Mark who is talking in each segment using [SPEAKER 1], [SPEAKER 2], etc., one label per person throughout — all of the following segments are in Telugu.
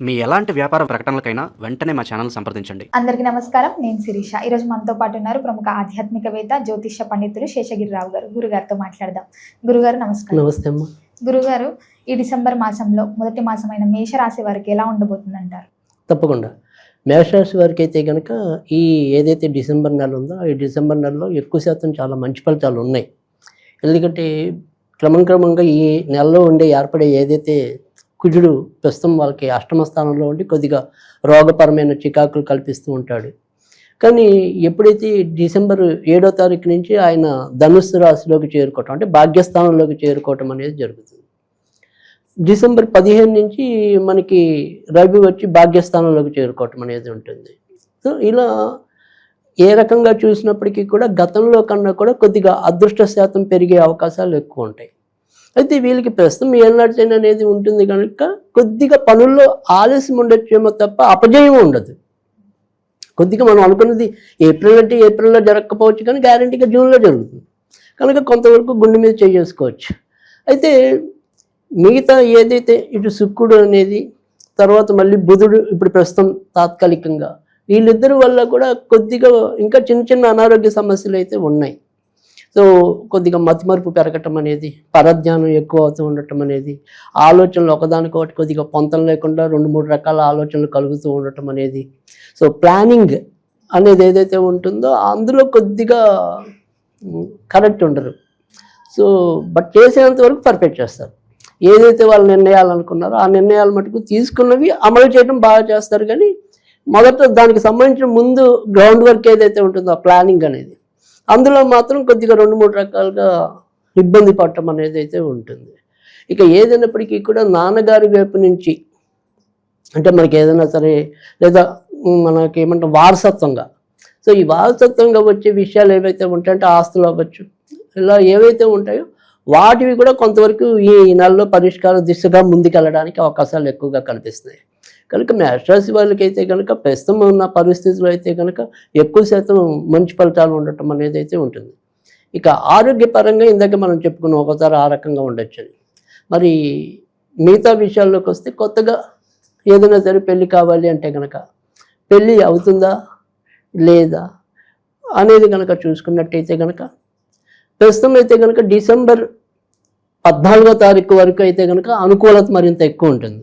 [SPEAKER 1] మీ ఎలాంటి వ్యాపార ప్రకటనలకైనా వెంటనే మా ఛానల్ సంప్రదించండి.
[SPEAKER 2] అందరికీ నమస్కారం. నేను శిరీష. ఈరోజు మనతో పాటు ఉన్నారు ప్రముఖ ఆధ్యాత్మికవేత్త జ్యోతిష్య పండితులు శేషగిరిరావు గారు. గురుగారితో మాట్లాడదాం. గురుగారు నమస్కారం.
[SPEAKER 3] నమస్తే అమ్మా.
[SPEAKER 2] గురుగారు ఈ డిసెంబర్ మాసంలో మొదటి మాసమైన మేషరాశి వారికి ఎలా ఉండబోతుంది అంటారు
[SPEAKER 3] తప్పకుండా. మేషరాశి వారికి అయితే కనుక ఈ ఏదైతే డిసెంబర్ నెల ఉందో ఈ డిసెంబర్ నెలలో ఎక్కువ శాతం చాలా మంచి ఫలితాలు ఉన్నాయి. ఎందుకంటే క్రమక్రమంగా ఈ నెలలో ఉండే ఏర్పడే ఏదైతే కుజుడు ప్రస్తుతం వాళ్ళకి అష్టమ స్థానంలో ఉండి కొద్దిగా రోగపరమైన చికాకులు కల్పిస్తూ ఉంటాడు. కానీ ఎప్పుడైతే డిసెంబర్ ఏడో తారీఖు నుంచి ఆయన ధనుస్సు రాశిలోకి చేరుకోవటం అంటే భాగ్యస్థానంలోకి చేరుకోవటం అనేది జరుగుతుంది. డిసెంబర్ పదిహేను నుంచి మనకి రవి వచ్చి భాగ్యస్థానంలోకి చేరుకోవటం అనేది ఉంటుంది. సో ఇలా ఏ రకంగా చూసినప్పటికీ కూడా గతంలో కన్నా కూడా కొద్దిగా అదృష్ట శాతం పెరిగే అవకాశాలు ఎక్కువ ఉంటాయి. అయితే వీళ్ళకి ప్రస్తుతం ఏనాటిన అనేది ఉంటుంది కనుక కొద్దిగా పనుల్లో ఆలస్యం ఉండొచ్చేమో తప్ప అపజయం ఉండదు. కొద్దిగా మనం అనుకున్నది ఏప్రిల్ అంటే ఏప్రిల్లో జరగకపోవచ్చు కానీ గ్యారంటీగా జూన్లో జరుగుతుంది. కనుక కొంతవరకు గుండె మీద చేసుకోవచ్చు అయితే మిగతా ఏదైతే ఇటు శుక్రుడు అనేది తర్వాత మళ్ళీ బుధుడు ఇప్పుడు ప్రస్తుతం తాత్కాలికంగా వీళ్ళిద్దరి వల్ల కూడా కొద్దిగా ఇంకా చిన్న చిన్న అనారోగ్య సమస్యలు అయితే ఉన్నాయి. సో కొద్దిగా మతిమరుపు పెరగటం అనేది పరధ్యానం ఎక్కువ అవుతూ ఉండటం అనేది ఆలోచనలు ఒకదానికొకటి కొద్దిగా పొంతం లేకుండా రెండు మూడు రకాల ఆలోచనలు కలుగుతూ ఉండటం అనేది. సో ప్లానింగ్ అనేది ఏదైతే ఉంటుందో అందులో కొద్దిగా కరెక్ట్ ఉండరు. సో బట్ చేసేంత వరకు పర్ఫెక్ట్ చేస్తారు. ఏదైతే వాళ్ళు నిర్ణయాలు అనుకున్నారో ఆ నిర్ణయాలు మటుకు తీసుకున్నవి అమలు చేయడం బాగా చేస్తారు. కానీ మొదట దానికి సంబంధించిన ముందు గ్రౌండ్ వర్క్ ఏదైతే ఉంటుందో ఆ ప్లానింగ్ అనేది. అందులో మాత్రం కొద్దిగా రెండు మూడు రకాలుగా ఇబ్బంది పడటం అనేది అయితే ఉంటుంది. ఇక ఏదైనప్పటికీ కూడా నాన్నగారి వైపు నుంచి అంటే మనకి ఏదైనా సరే లేదా మనకి ఏమంటాం వారసత్వంగా. సో ఈ వారసత్వంగా వచ్చే విషయాలు ఏవైతే ఉంటాయంటే ఆస్తులు అవ్వచ్చు ఇలా ఏవైతే ఉంటాయో వాటివి కూడా కొంతవరకు ఈ నెలలో పరిష్కార దిశగా ముందుకెళ్ళడానికి అవకాశాలు ఎక్కువగా కనిపిస్తున్నాయి. కనుక మేషరాశి వాళ్ళకి అయితే కనుక ప్రస్తుతం ఉన్న పరిస్థితులు అయితే కనుక ఎక్కువ శాతం మంచి ఫలితాలు ఉండటం అనేది అయితే ఉంటుంది. ఇక ఆరోగ్యపరంగా ఇందాక మనం చెప్పుకున్నాం ఒకసారి ఆ రకంగా ఉండొచ్చు మరి మిగతా విషయాల్లోకి వస్తే కొత్తగా ఏదైనా సరే పెళ్ళి కావాలి అంటే కనుక పెళ్ళి అవుతుందా లేదా అనేది కనుక చూసుకున్నట్టయితే కనుక ప్రస్తుతం అయితే కనుక డిసెంబర్ పద్నాలుగో తారీఖు వరకు అయితే కనుక అనుకూలత మరింత ఎక్కువ ఉంటుంది.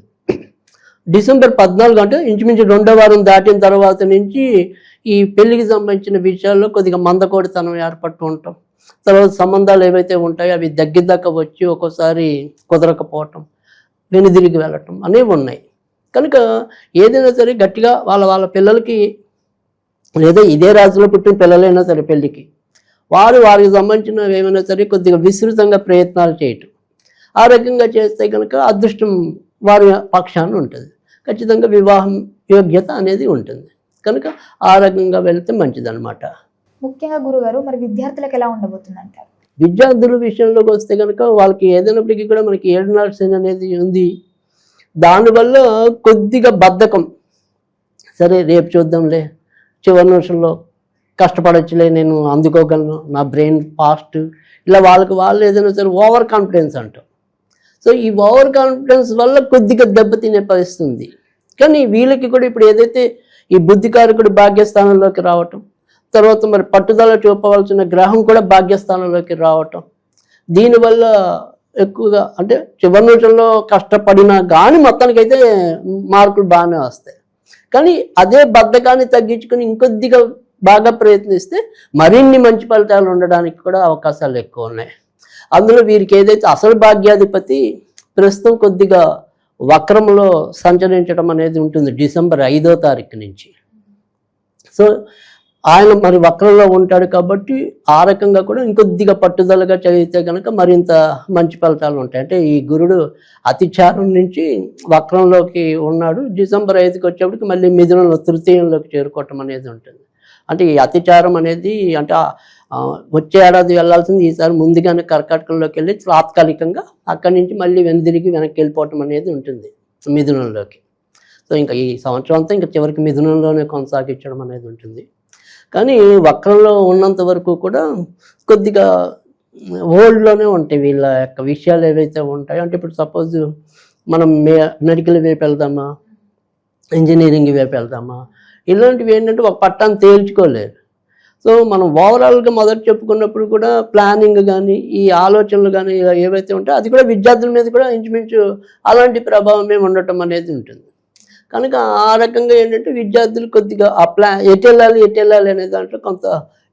[SPEAKER 3] డిసెంబర్ పద్నాలుగు అంటే ఇంచుమించు రెండో వారం దాటిన తర్వాత నుంచి ఈ పెళ్ళికి సంబంధించిన విషయాల్లో కొద్దిగా మందకోడితనం ఏర్పడుతూ ఉంటాం. తర్వాత సంబంధాలు ఏవైతే ఉంటాయో అవి దగ్గరదాకా వచ్చి ఒక్కోసారి కుదరకపోవటం వెనుదిరిగి వెళ్ళటం అనేవి ఉన్నాయి. కనుక ఏదైనా సరే గట్టిగా వాళ్ళ వాళ్ళ పిల్లలకి లేదా ఇదే రాజులో పుట్టిన పిల్లలైనా సరే పెళ్ళికి వారు వారికి సంబంధించిన ఏమైనా సరే కొద్దిగా విస్తృతంగా ప్రయత్నాలు చేయటం. ఆ రకంగా చేస్తే కనుక అదృష్టం వారి పక్షాన ఉంటుంది. ఖచ్చితంగా వివాహం యోగ్యత అనేది ఉంటుంది. కనుక ఆ రకంగా వెళ్తే మంచిదన్నమాట.
[SPEAKER 2] ముఖ్యంగా గురుగారు మరి విద్యార్థులకు ఎలా ఉండబోతుంది అంటారు
[SPEAKER 3] విద్యార్థుల విషయంలోకి వస్తే కనుక వాళ్ళకి ఏదైనప్పటికీ కూడా మనకి ఏడున్నర శని అనేది ఉంది. దానివల్ల కొద్దిగా బద్ధకం. సరే రేపు చూద్దాంలే. చివరి నిమిషంలో కష్టపడొచ్చులే నేను అందుకోగలను. నా బ్రెయిన్ ఫాస్ట్. ఇలా వాళ్ళకి వాళ్ళు ఏదైనా సరే ఓవర్ కాన్ఫిడెన్స్ అంటాం సో ఈ ఓవర్ కాన్ఫిడెన్స్ వల్ల కొద్దిగా దెబ్బతినే పరిస్థితి ఉంది కానీ వీళ్ళకి కూడా ఇప్పుడు ఏదైతే ఈ బుద్ధికారకుడు భాగ్యస్థానంలోకి రావటం తర్వాత మరి పట్టుదల చూపవలసిన గ్రహం కూడా భాగ్యస్థానంలోకి రావటం దీనివల్ల ఎక్కువగా అంటే చివరి నిమిషంలో కష్టపడినా కానీ మొత్తానికైతే మార్కులు బాగానే వస్తాయి. కానీ అదే బద్ధకాన్ని తగ్గించుకుని ఇంకొద్దిగా బాగా ప్రయత్నిస్తే మరిన్ని మంచి ఫలితాలు ఉండడానికి కూడా అవకాశాలు ఎక్కువ ఉన్నాయి. అందులో వీరికి ఏదైతే అసలు భాగ్యాధిపతి ప్రస్తుతం కొద్దిగా వక్రంలో సంచరించడం అనేది ఉంటుంది డిసెంబర్ ఐదో తారీఖు నుంచి. సో ఆయన మరి వక్రంలో ఉంటాడు కాబట్టి ఆ రకంగా కూడా ఇంకొద్దిగా పట్టుదలగా చదివితే కనుక మరింత మంచి ఫలితాలు ఉంటాయి. అంటే ఈ గురుడు అతిచారం నుంచి వక్రంలోకి ఉన్నాడు. డిసెంబర్ ఐదుకి వచ్చేప్పటికి మళ్ళీ మిథునంలో తృతీయంలోకి చేరుకోవటం అనేది ఉంటుంది. అంటే ఈ అతిచారం అనేది అంటే వచ్చే ఏడాది వెళ్ళాల్సింది ఈసారి ముందుగానే కర్కాటకంలోకి వెళ్ళి తాత్కాలికంగా అక్కడి నుంచి మళ్ళీ వెనుదిరిగి వెనక్కి వెళ్ళిపోవటం అనేది ఉంటుంది మిథునంలోకి. సో ఇంకా ఈ సంవత్సరం అంతా ఇంకా చివరికి మిథునంలోనే కొనసాగించడం అనేది ఉంటుంది. కానీ వక్రంలో ఉన్నంత వరకు కూడా కొద్దిగా ఓల్డ్లోనే ఉంటాయి వీళ్ళ యొక్క విషయాలు ఏవైతే ఉంటాయో. అంటే ఇప్పుడు సపోజ్ మనం మే మెడికల్ వైపు వెళ్దామా? ఇంజనీరింగ్ వైపు వెళ్దామా? ఇలాంటివి ఏంటంటే ఒక పట్టాన్ని తేల్చుకోలేరు. సో మనం ఓవరాల్గా మొదట చెప్పుకున్నప్పుడు కూడా ప్లానింగ్ కానీ ఈ ఆలోచనలు కానీ ఏవైతే ఉంటాయో అది కూడా విద్యార్థుల మీద కూడా ఇంచుమించు అలాంటి ప్రభావమే ఉండటం అనేది ఉంటుంది. కనుక ఆ రకంగా ఏంటంటే విద్యార్థులు కొద్దిగా ఆ ప్లా ఎటు వెళ్ళాలి ఎటు వెళ్ళాలి అనే దాంట్లో కొంత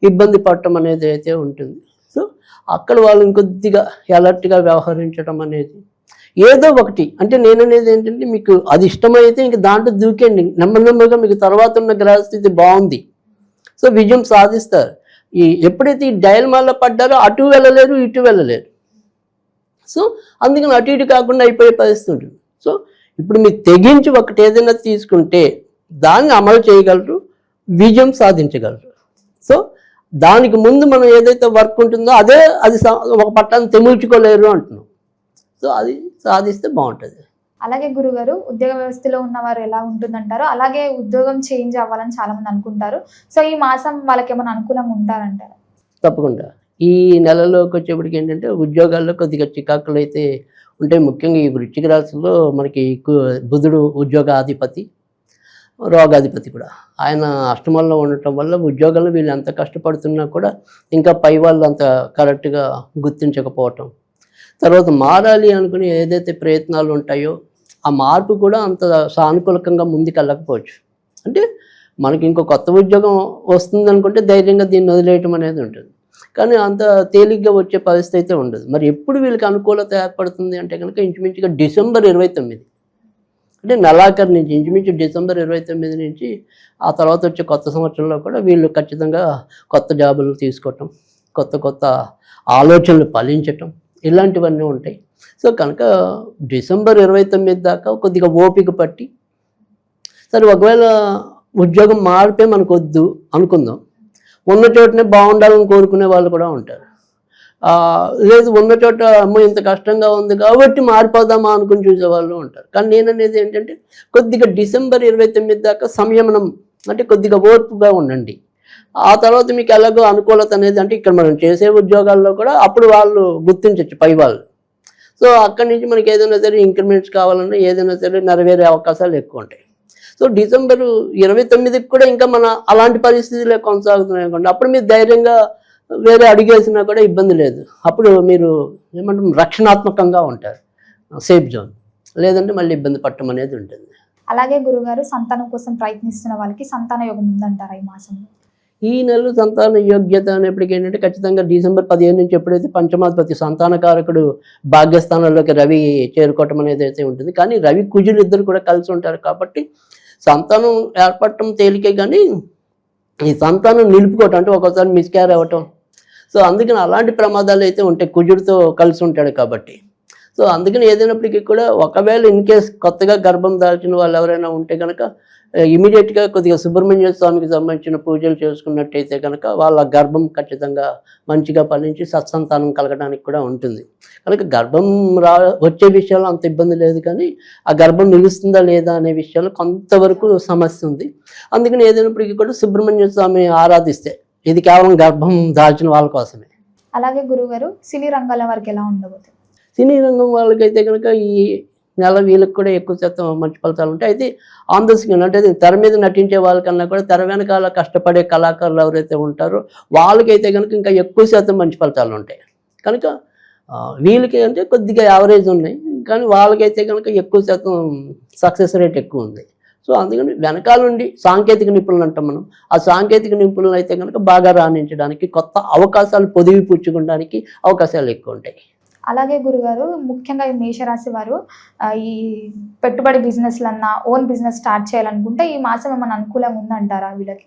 [SPEAKER 3] ఇబ్బంది పడటం అనేది అయితే ఉంటుంది. సో అక్కడ వాళ్ళు ఇంకొద్దిగా అలర్ట్గా వ్యవహరించడం అనేది ఏదో ఒకటి. అంటే నేను అనేది ఏంటంటే మీకు అది ఇష్టమైతే ఇంక దాంట్లో దూకేయండి. నెమ్మది నెమ్మదిగా మీకు తర్వాత ఉన్న గ్రహస్థితి బాగుంది. సో విజయం సాధిస్తారు. ఈ ఎప్పుడైతే ఈ డయల్మాల్లో పడ్డారో అటు వెళ్ళలేరు ఇటు వెళ్ళలేరు. సో అందుకని అటు ఇటు కాకుండా అయిపోయే పరిస్థితి ఉంటుంది. సో ఇప్పుడు మీరు తెగించి ఒకటి ఏదైనా తీసుకుంటే దాన్ని అమలు చేయగలరు విజయం సాధించగలరు. సో దానికి ముందు మనం ఏదైతే వర్క్ ఉంటుందో అదే అది సా- ఒక పట్టాన్ని తెముల్చుకోలేరు అంటున్నాం. సో అది సాధిస్తే బాగుంటుంది.
[SPEAKER 2] అలాగే గురుగారు ఉద్యోగ వ్యవస్థలో ఉన్నవారు ఎలా ఉంటుందంటారో అలాగే ఉద్యోగం చేంజ్ అవ్వాలని చాలామంది అనుకుంటారు. సో ఈ మాసం వాళ్ళకి ఏమైనా అనుకూలంగా ఉంటారంటారు?
[SPEAKER 3] తప్పకుండా. ఈ నెలలోకి వచ్చేప్పటికి ఏంటంటే ఉద్యోగాల్లో కొద్దిగా చికాకులు అయితే ఉంటాయి. ముఖ్యంగా ఈ వృశ్చిక రాశిలో మనకి బుధుడు బుధుడు ఉద్యోగాధిపతి రోగాధిపతి కూడా. ఆయన అష్టమంలో ఉండటం వల్ల ఉద్యోగంలో వీళ్ళు ఎంత కష్టపడుతున్నా కూడా ఇంకా పై వాళ్ళు అంత కరెక్ట్గా గుర్తించకపోవటం. తర్వాత మారాలి అనుకుని ఏదైతే ప్రయత్నాలు ఉంటాయో ఆ మార్పు కూడా అంత సానుకూలకంగా ముందుకెళ్ళకపోవచ్చు. అంటే మనకి ఇంకో కొత్త ఉద్యోగం వస్తుంది అనుకుంటే ధైర్యంగా దీన్ని వదిలేయటం అనేది ఉంటుంది. కానీ అంత తేలిగ్గా వచ్చే పరిస్థితి అయితే ఉండదు. మరి ఎప్పుడు వీళ్ళకి అనుకూలత ఏర్పడుతుంది అంటే కనుక ఇంచుమించుగా డిసెంబర్ ఇరవై తొమ్మిది. అంటే నెలాఖరు నుంచి ఇంచుమించు డిసెంబర్ ఇరవై తొమ్మిది నుంచి ఆ తర్వాత వచ్చే కొత్త సంవత్సరంలో కూడా వీళ్ళు ఖచ్చితంగా కొత్త జాబులు తీసుకోవటం కొత్త కొత్త ఆలోచనలు ఫలించటం ఇలాంటివన్నీ ఉంటాయి. సో కనుక డిసెంబర్ ఇరవై తొమ్మిది దాకా కొద్దిగా ఓపిక పట్టి సరే ఒకవేళ ఉద్యోగం మారితే మనకు వద్దు అనుకుందాం. ఉన్న చోటనే బాగుండాలని కోరుకునే వాళ్ళు కూడా ఉంటారు. లేదు ఉన్న చోట అమ్మ ఇంత కష్టంగా ఉంది కాబట్టి మారిపోదామా అనుకుని చూసే వాళ్ళు ఉంటారు. కానీ నేను అనేది ఏంటంటే కొద్దిగా డిసెంబర్ ఇరవై తొమ్మిది దాకా సంయమనం అంటే కొద్దిగా ఓర్పుగా ఉండండి. ఆ తర్వాత మీకు ఎలాగో అనుకూలత అనేది అంటే ఇక్కడ మనం చేసే ఉద్యోగాల్లో కూడా అప్పుడు వాళ్ళు గుర్తించవచ్చు పై వాళ్ళు. సో అక్కడి నుంచి మనకి ఏదైనా సరే ఇంక్రిమెంట్స్ కావాలన్నా ఏదైనా సరే నెరవేరే అవకాశాలు ఎక్కువ ఉంటాయి. సో డిసెంబరు ఇరవై తొమ్మిదికి కూడా ఇంకా మన అలాంటి పరిస్థితులే కొనసాగుతున్నాయి అనుకోండి. అప్పుడు మీరు ధైర్యంగా వేరే అడిగేసినా కూడా ఇబ్బంది లేదు. అప్పుడు మీరు ఏమంటాం రక్షణాత్మకంగా ఉంటారు. సేఫ్ జోన్ లేదంటే మళ్ళీ ఇబ్బంది పట్టడం అనేది ఉంటుంది.
[SPEAKER 2] అలాగే గురుగారు సంతానం కోసం ప్రయత్నిస్తున్న వాళ్ళకి సంతాన యోగం ఉందంటారా ఈ మాసంలో?
[SPEAKER 3] ఈ నెల సంతాన యోగ్యత అనేప్పటికీ ఏంటంటే ఖచ్చితంగా డిసెంబర్ పదిహేను నుంచి ఎప్పుడైతే పంచమాధిపతి సంతానకారకుడు భాగ్యస్థానంలోకి రవి చేరుకోవటం అనేది అయితే ఉంటుంది. కానీ రవి కుజులు ఇద్దరు కూడా కలిసి ఉంటారు కాబట్టి సంతానం ఏర్పడటం తేలికే కానీ ఈ సంతానం నిలుపుకోవటం అంటే ఒక్కోసారి మిస్క్యార్ అవ్వటం. సో అందుకని అలాంటి ప్రమాదాలు అయితే ఉంటాయి. కుజుడితో కలిసి ఉంటాడు కాబట్టి. సో అందుకని ఏదైనప్పటికీ కూడా ఒకవేళ ఇన్ కేస్ కొత్తగా గర్భం దాల్చిన వాళ్ళు ఎవరైనా ఉంటే కనుక ఇమీడియట్గా కొద్దిగా సుబ్రహ్మణ్య స్వామికి సంబంధించిన పూజలు చేసుకున్నట్టయితే కనుక వాళ్ళ గర్భం ఖచ్చితంగా మంచిగా ఫలించి సత్సంతానం కలగడానికి కూడా ఉంటుంది. కనుక గర్భం రా వచ్చే విషయాలు అంత ఇబ్బంది లేదు కానీ ఆ గర్భం నిలుస్తుందా లేదా అనే విషయాలు కొంతవరకు సమస్య ఉంది. అందుకని ఏదైనప్పటికీ కూడా సుబ్రహ్మణ్య స్వామి ఆరాధిస్తే ఇది కేవలం గర్భం దాల్చిన వాళ్ళ కోసమే.
[SPEAKER 2] అలాగే గురుగారు సినీ రంగాల వారికి ఎలా ఉండబోతుంది?
[SPEAKER 3] సినీ రంగం వాళ్ళకైతే కనుక ఈ నెల వీళ్ళకి కూడా ఎక్కువ శాతం మంచి ఫలితాలు ఉంటాయి. అయితే ఆన్ ద స్క్రీన్ అంటే తెర మీద నటించే వాళ్ళకన్నా కూడా తెర వెనకాల కష్టపడే కళాకారులు ఎవరైతే ఉంటారో వాళ్ళకైతే కనుక ఇంకా ఎక్కువ శాతం మంచి ఫలితాలు ఉంటాయి. కనుక వీళ్ళకి అంటే కొద్దిగా యావరేజ్ ఉన్నాయి. కానీ వాళ్ళకైతే కనుక ఎక్కువ శాతం సక్సెస్ రేట్ ఎక్కువ ఉంది. సో అందుకని వెనకాల నుండి సాంకేతిక నిపుణులు అంటాం మనం. ఆ సాంకేతిక నిపుణులు అయితే కనుక బాగా రాణించడానికి కొత్త అవకాశాలు పొదివి పుచ్చుకోవడానికి అవకాశాలు ఎక్కువ ఉంటాయి.
[SPEAKER 2] అలాగే గురుగారు ముఖ్యంగా ఈ మేషరాశి వారు ఈ పెట్టుబడి బిజినెస్లన్నా ఓన్ బిజినెస్ స్టార్ట్ చేయాలనుకుంటే ఈ మాసం ఏమైనా అనుకూలంగా ఉందంటారా వీళ్ళకి?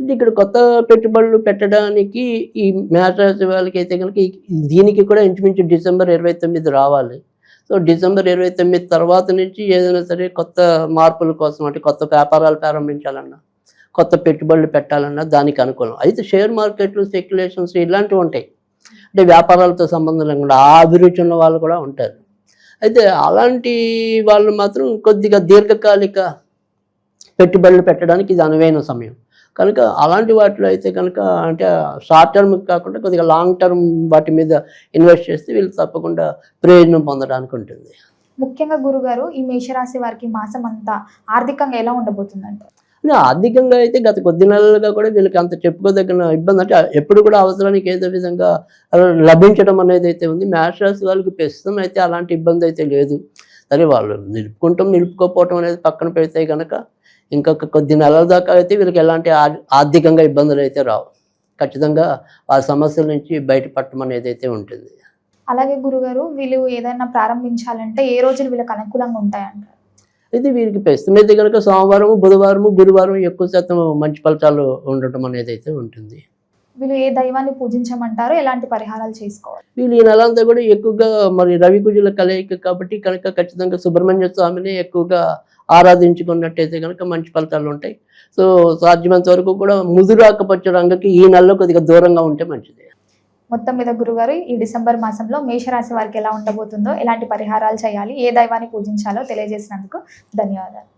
[SPEAKER 3] అంటే ఇక్కడ కొత్త పెట్టుబడులు పెట్టడానికి ఈ మేషరాశి వాళ్ళకి అయితే కనుక దీనికి కూడా ఇంచుమించు డిసెంబర్ ఇరవై తొమ్మిది రావాలి. సో డిసెంబర్ ఇరవై తొమ్మిది తర్వాత నుంచి ఏదైనా సరే కొత్త మార్పుల కోసం అంటే కొత్త వ్యాపారాలు ప్రారంభించాలన్నా కొత్త పెట్టుబడులు పెట్టాలన్నా దానికి అనుకూలం. అయితే షేర్ మార్కెట్లు సెక్యులేషన్స్ ఇలాంటివి ఉంటాయి. అంటే వ్యాపారాలతో సంబంధం లేకుండా ఆ అభిరుచి ఉన్న వాళ్ళు కూడా ఉంటారు. అయితే అలాంటి వాళ్ళు మాత్రం కొద్దిగా దీర్ఘకాలిక పెట్టుబడులు పెట్టడానికి ఇది అనువైన సమయం. కనుక అలాంటి వాటిలో అయితే కనుక అంటే షార్ట్ టర్మ్ కాకుండా కొద్దిగా లాంగ్ టర్మ్ వాటి మీద ఇన్వెస్ట్ చేస్తే వీళ్ళు తప్పకుండా ప్రయోజనం పొందడానికి ఉంటుంది.
[SPEAKER 2] ముఖ్యంగా గురుగారు ఈ మేషరాశి వారికి మాసం అంతా ఆర్థికంగా ఎలా ఉండబోతుందంటే
[SPEAKER 3] ఆర్థికంగా అయితే గత కొద్ది నెలలుగా కూడా వీళ్ళకి అంత చెప్పుకోదగిన ఇబ్బంది. అంటే ఎప్పుడు కూడా అవసరానికి ఏదో విధంగా లభించడం అనేది అయితే ఉంది. మ్యాథ్స్ వాళ్ళకి ప్రస్తుతం అయితే అలాంటి ఇబ్బంది అయితే లేదు. సరే వాళ్ళు నిలుపుకుంటాం నిలుపుకోపోవటం అనేది పక్కన పెడితే కనుక ఇంకొక కొద్ది నెలల దాకా అయితే వీళ్ళకి ఎలాంటి ఆర్- ఆర్థికంగా ఇబ్బందులు అయితే రావు. ఖచ్చితంగా ఆ సమస్యల నుంచి బయటపడటం అనేది అయితే ఉంటుంది.
[SPEAKER 2] అలాగే గురుగారు వీళ్ళు ఏదైనా ప్రారంభించాలంటే ఏ రోజులు వీళ్ళకి అనుకూలంగా ఉంటాయంట
[SPEAKER 3] అయితే వీరికి ప్రస్తుతం అయితే కనుక సోమవారం బుధవారం గురువారం ఎక్కువ శాతం మంచి ఫలితాలు ఉండటం అనేది అయితే ఉంటుంది.
[SPEAKER 2] వీళ్ళు ఏ దైవాన్ని పూజించమంటారో ఎలాంటి పరిహారాలు చేసుకోవాలి?
[SPEAKER 3] వీళ్ళు ఈ నెల అంతా కూడా ఎక్కువగా మరి రవి కుజుల కలయిక కాబట్టి కనుక ఖచ్చితంగా సుబ్రహ్మణ్య స్వామిని ఎక్కువగా ఆరాధించుకున్నట్టయితే కనుక మంచి ఫలితాలు ఉంటాయి. సో సాధ్యమైనంత వరకు కూడా ముదురు ఆకుపచ్చ రంగుకి ఈ నెలలో కొద్దిగా దూరంగా ఉంటే మంచిది.
[SPEAKER 2] మొత్తం మీద గురుగారు ఈ డిసెంబర్ మాసంలో మేషరాశి వారికి ఎలా ఉండబోతుందో ఎలాంటి పరిహారాలు చేయాలి ఏ దైవాన్ని పూజించాలో తెలియజేసినందుకు ధన్యవాదాలు.